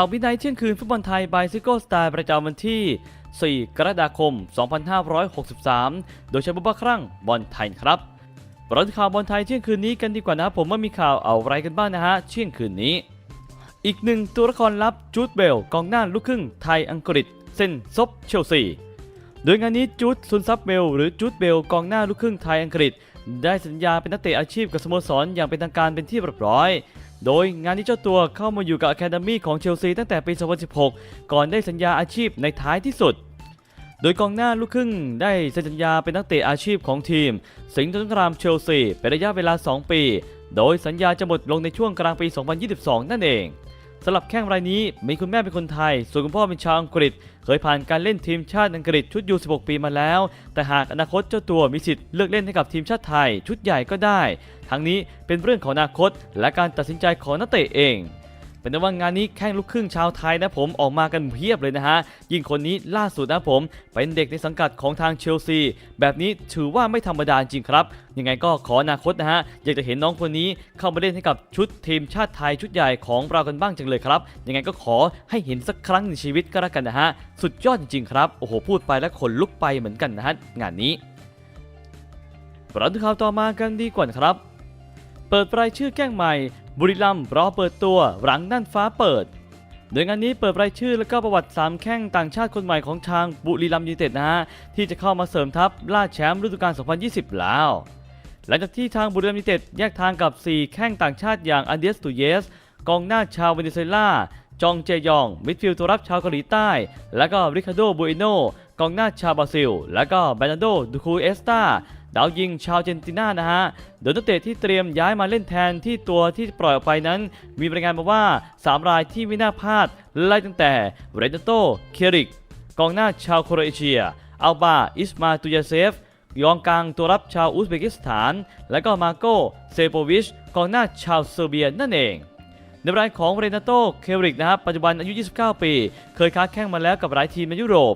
ข่าววินัยเที่ยงคืนฟุตบอลไทยบายซิโก้สไตล์ประจำวันที่ 4 กรกฎาคม 2563 โดยใช้บุบะครั่งบอลไทยครับเราดูข่าวบอลไทยเที่ยงคืนนี้กันดีกว่านะผมว่ามีข่าวเอาอะไรกันบ้างนะฮะเที่ยงคืนนี้ อีกหนึ่งตัวละครลับจูดเบลกองหน้าลูกครึ่งไทยอังกฤษเส้นซบเชลซีโดยงานนี้จูดซุนซับเบลหรือจูดเบลกองหน้าลูกครึ่งไทยอังกฤษ ได้สัญญาเป็นนักเตะอาชีพกับสโมสรอย่างเป็นทางการเป็นที่เรียบร้อย โดยงานนี้เจ้าตัวเข้ามาอยู่กับ Academy ของเชลซีตั้งแต่ปี 2016 ก่อนได้สัญญาอาชีพในท้ายที่สุด โดยกองหน้าลูกครึ่งได้เซ็นสัญญาเป็นนักเตะอาชีพของทีม สิงห์สงครามเชลซีเป็นระยะเวลา 2 ปี โดยสัญญาจะหมดลงในช่วงกลางปี 2022 นั่นเอง สำหรับแข้งรายนี้มีคุณแม่เป็นคนไทย ส่วนคุณพ่อเป็นชาวอังกฤษ เคยผ่านการเล่นทีมชาติอังกฤษชุดยู16 ปีมาแล้ว แต่หากอนาคตเจ้าตัวมีสิทธิ์เลือกเล่นให้กับทีมชาติไทย ชุดใหญ่ก็ได้ ทั้งนี้เป็นเรื่องของอนาคต และการตัดสินใจของนักเตะเอง เป็นแต่ว่างานนี้แข้งลูกครึ่งชาวไทยนะผมออกมากันเพียบเลยนะฮะ ยิ่งคนนี้ล่าสุดนะผม เป็นเด็กในสังกัดของทางเชลซี แบบนี้ถือว่าไม่ธรรมดาจริงครับ ยังไงก็ขออนาคตนะฮะ อยากจะเห็นน้องคนนี้เข้ามาเล่นให้กับชุดทีมชาติไทยชุดใหญ่ของเรากันบ้างจังเลยครับ ยังไงก็ขอให้เห็นสักครั้งในชีวิตก็แล้วกันนะฮะ สุดยอดจริงๆครับ โอ้โหพูดไปแล้วขนลุกไปเหมือนกันนะฮะงานนี้ประเด็นข่าวต่อมากันดีกว่านะครับเปิดรายชื่อแก้งใหม่ บุรีรัมย์รอเปิดตัวหลังนั่นฟ้าเปิด โดยงานนี้เปิดรายชื่อและก็ประวัติ 3 แข้งต่างชาติคนใหม่ของทางบุรีรัมย์ยูไนเต็ดนะฮะที่จะเข้ามาเสริมทัพล่าแชมป์ฤดูกาล 2020 แล้ว หลังจากที่ทางบุรีรัมย์ยูไนเต็ดแยกทางกับ 4 แข้งต่างชาติอย่างอันเดสตูเยส กองหน้าชาวเวเนซุเอลาจองเจยอง มิดฟิลด์ตัวรับชาวเกาหลีใต้ และก็ริคาโดบูเอโน กองหน้าชาวบราซิล และก็เบรนโดดูคูเอสตาดาวยิงชาวเจนตินานะฮะ โดยนักเตะที่เตรียมย้ายมาเล่นแทนที่ตัวที่ปล่อยออกไปนั้น มีรายงานมาว่า 3 รายที่ไม่น่าพลาดไล่ตั้งแต่เรนโตเคริก กองหน้าชาวโครเอเชีย อัลบา อิสมาตุยาเซฟยองกลางตัวรับชาวอุซเบกิสถาน และก็มาโกเซโปวิช กองหน้าชาวเซอร์เบียนั่นเองในรายของเรนาโตเคริกนะครับปัจจุบันอายุ 29 ปี เคยค้าแข่งมาแล้วกับหลายทีมในยุโรป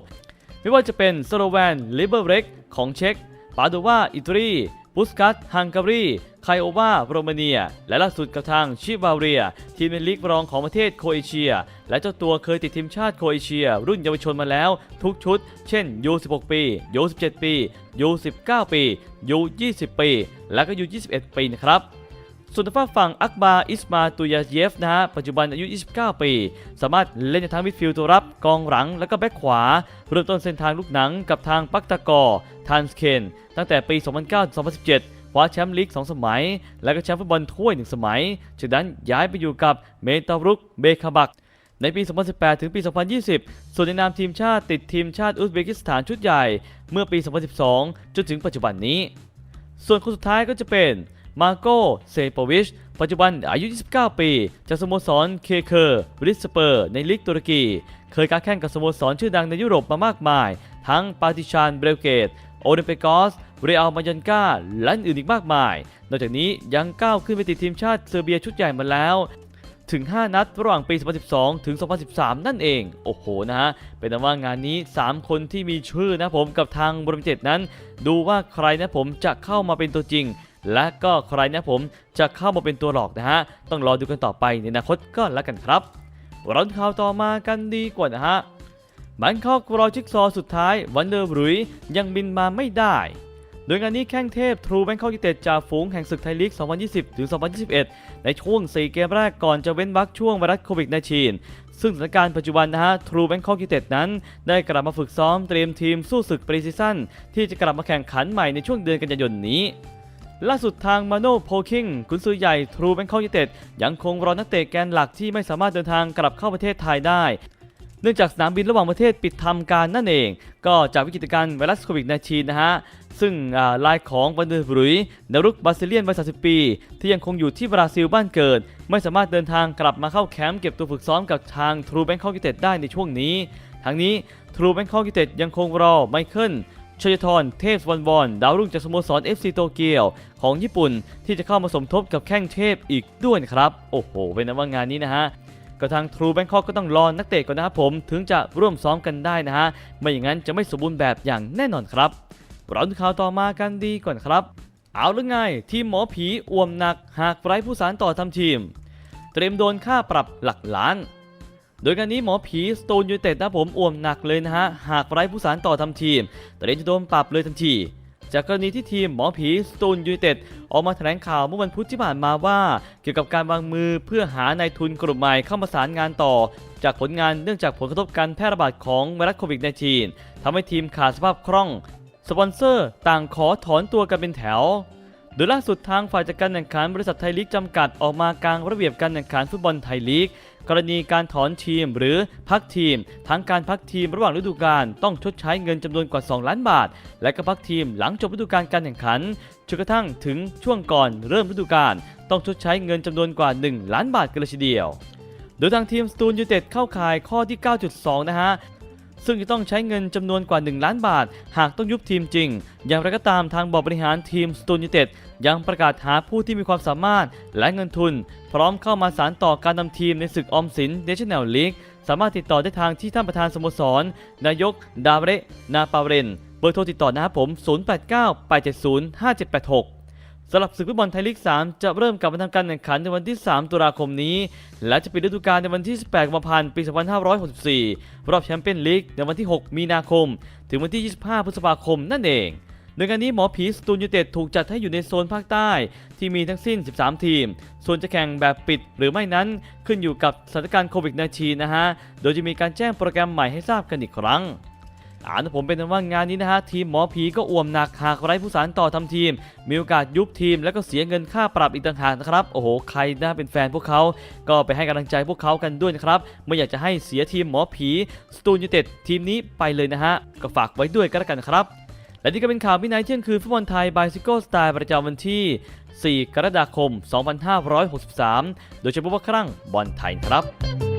ไม่ว่าจะเป็นสโลแวนลิเบอร์เรกของเช็กปาโดวาอิตาลีบุสกัสฮังการีไคโอวาโรมาเนีย และล่าสุดกับทางชิบาเรีย ทีมในลีกรองของประเทศโคเอเชีย และเจ้าตัวเคยติดทีมชาติโคเอเชีย รุ่นเยาวชนมาแล้วทุกชุด เช่น U16 ปี U17 ปี U19 ปี U20 ปี และก็ U21 ปีนะครับ ส่วนทางฝากฝั่งอักบาอิสมาตุยาเยฟนะฮะปัจจุบันอายุ 29 ปี สามารถเล่นในทางมิดฟิลด์ตัวรับกองหลังและก็แบ็คขวา เริ่มต้นเส้นทางลูกหนังกับทางปักตะกอทันสเคนตั้งแต่ปี 2009-2017คว้าแชมป์ลีก 2 สมัย และก็แชมป์ฟุตบอลถ้วย 1 สมัย จากนั้นย้ายไปอยู่กับเมตารุกเบคาบัก ในปี 2018 ถึงปี 2020 ส่วนในนามทีมชาติติดทีมชาติอุซเบกิสถานชุดใหญ่ เมื่อปี 2012 จนถึงปัจจุบันนี้ ส่วนคนสุดท้ายก็จะเป็น มาโกเซโปวิช ปัจจุบันอายุ 29 ปี จากสโมสรเคเคอร์ริสเปอร์ ในลีกตุรกี เคยค้าแข่งกับสโมสรชื่อดังในยุโรปมามากมาย ทั้งปาติชานเบลเกต โอลิมเปกอส เรอัลมายันกาและอื่นอีกมากมาย นอกจากนี้ยังก้าวขึ้นไปติดทีมชาติเซอร์เบียชุดใหญ่มาแล้วถึง 5 นัดระหว่างปี 2012 ถึง 2013 นั่นเอง โอ้โหนะฮะ เป็นแต่ว่างานนี้ 3 คนที่มีชื่อนะผมกับทางบริมเจ็ดนั้น ดูว่าใครนะผมจะเข้ามาเป็นตัวจริง และก็ใครนะผมจะเข้ามาเป็นตัวหลอกนะฮะ ต้องรอดูกันต่อไปในอนาคตก็แล้วกันครับเราข่าวต่อมากันดีกว่านะฮะแบงคอกรอชิกซอสุดท้ายวันเดอร์บรุยยังบินมาไม่ได้ โดยงานนี้แข้งเทพทรูแบงคอกยูเต็ดจ่าฝูงแห่งศึกไทยลีก 2020 ถึง 2021 ในช่วง 4 เกมแรกก่อนจะเว้นวรรคช่วงไวรัสโควิด -19 ซึ่งสถานการณ์ปัจจุบันนะฮะทรูแบงคอกยูเต็ดนั้น ได้กลับมาฝึกซ้อมเตรียมทีมสู้ศึกปรีซีซั่นที่จะกลับมาแข่งขันใหม่ในช่วงเดือนกันยายนนี้ ล่าสุดทางมาโนโพคิงกุนซือใหญ่ทรูแบงคอกยูเต็ดยังคงรอนักเตะแกนหลักที่ไม่สามารถเดินทางกลับเข้าประเทศไทยได้ เนื่องจากสนามบินระหว่างประเทศปิดทำการนั่นเอง ก็จากวิกฤตการณ์ไวรัสโควิด -19 นะฮะ ซึ่งลายของวันเดอร์บรุยนรุกบาซิเลียนวัย30 ปี ที่ยังคงอยู่ที่บราซิลบ้านเกิด ไม่สามารถเดินทางกลับมาเข้าแคมป์เก็บตัวฝึกซ้อมกับทางทรูแบงคอกยูเต็ดได้ในช่วงนี้ ทั้งนี้ทรูแบงคอกยูเต็ดยังคงรอไมเคิล ชยทรเทพวันวอนดาวรุ่งจากสโมสร FC โตเกียวของญี่ปุ่นที่จะเข้ามาสมทบกับแข้งเทพอีกด้วยครับ โอ้โห เป็นนะว่างานนี้นะฮะก็ทาง True Bangkok ก็ต้องรอนักเตะก่อนนะครับผมถึงจะร่วมซ้อมกันได้นะฮะ ไม่อย่างนั้นจะไม่สมบูรณ์แบบอย่างแน่นอนครับเราดูข่าวต่อมากันดีก่อนครับ เอาหรือไงทีมหมอผีอ่วมหนักหากไร้ผู้สารต่อทำทีม เตรียมโดนค่าปรับหลักล้าน โดยการนี้หมอผีสโตนยูเต็ดนะผมอ่วมหนักเลยนะฮะ หากไร้ผู้สารต่อทำทีมเตรียมจะโดนปรับเลยทันที จากกรณีที่ทีมหมอผีสโตนยูเต็ดออกมาแถลงข่าวเมื่อวันพุธที่ผ่านมาว่า เกี่ยวกับการวางมือเพื่อหานายทุนกลุ่มใหม่เข้ามาสารงานต่อ จากผลงานเนื่องจากผลกระทบการแพร่ระบาดของไวรัสโควิด -19 ทำให้ทีมขาดสภาพคล่อง สปอนเซอร์ต่างขอถอนตัวกันเป็นแถว โดยล่าสุดทางฝ่ายจัดการแข่งขันบริษัทไทยลีกจำกัดออกมากางระเบียบการแข่งขันฟุตบอลไทยลีก กรณีการถอนทีมหรือพักทีม ทั้งการพักทีมระหว่างฤดูกาลต้องชดใช้เงินจำนวนกว่า 2 ล้านบาท และก็พักทีมหลังจบฤดูกาลการแข่งขันจนกระทั่งถึงช่วงก่อนเริ่มฤดูกาลต้องชดใช้เงินจำนวนกว่า 1 ล้านบาทกันเลยทีเดียวโดยทางทีมสตูนยูเต็ดเข้าข่ายข้อที่ 9.2 นะฮะ ซึ่งจะต้องใช้เงินจำนวนกว่า 1 ล้านบาท หากต้องยุบทีมจริง อย่างไรก็ตามทางบอร์ดบริหารทีมสตูนยูเต็ดยังประกาศหาผู้ที่มีความสามารถและเงินทุน พร้อมเข้ามาสานต่อการนำทีมในศึกออมสินเนชั่นแนลลีกสามารถติดต่อได้ทางที่ท่านประธานสโมสร นายก ดาเรนาปาเรน เบอร์โทรติดต่อนะครับผม 0898705786 สำหรับศึกฟุตบอลไทยลีก 3 จะเริ่มกลับมาทำการแข่งขันในวันที่ 3 ตุลาคมนี้ และจะปิดฤดูกาลในวันที่ 18 กุมภาพันธ์ ปี 2564 รอบแชมเปี้ยนลีกในวันที่ 6 มีนาคม ถึงวันที่ 25 พฤษภาคมนั่นเองโดยการนี้หมอผีสตูนยูเต็ดถูกจัดให้อยู่ในโซนภาคใต้ ที่มีทั้งสิ้น 13 ทีม ส่วนจะแข่งแบบปิดหรือไม่นั้นขึ้นอยู่กับสถานการณ์โควิด -19 นะฮะ โดยจะมีการแจ้งโปรแกรมใหม่ให้ทราบกันอีกครั้ง อ่านผมเป็นว่างานนี้นะฮะทีมหมอผีก็อ่วมหนักหากไร้ผู้สารต่อทำทีม มีโอกาสยุบทีม แล้วก็เสียเงินค่าปรับอีกต่างหากนะครับโอ้โหใครน่าเป็นแฟนพวกเขา ก็ไปให้กำลังใจพวกเขากันด้วยนะครับไม่อยากจะให้เสียทีมหมอผีสตูนยูเต็ดทีมนี้ไปเลยนะฮะก็ฝากไว้ด้วยก็แล้วกันครับและนี่ก็เป็นข่าววินัยเที่ยงคืนฟุตบอลไทยบายซิโก้สไตล์ประจำวันที่ 4 กรกฎาคม 2563 โดยเฉพาะว่าครั้งบอลไทยครับ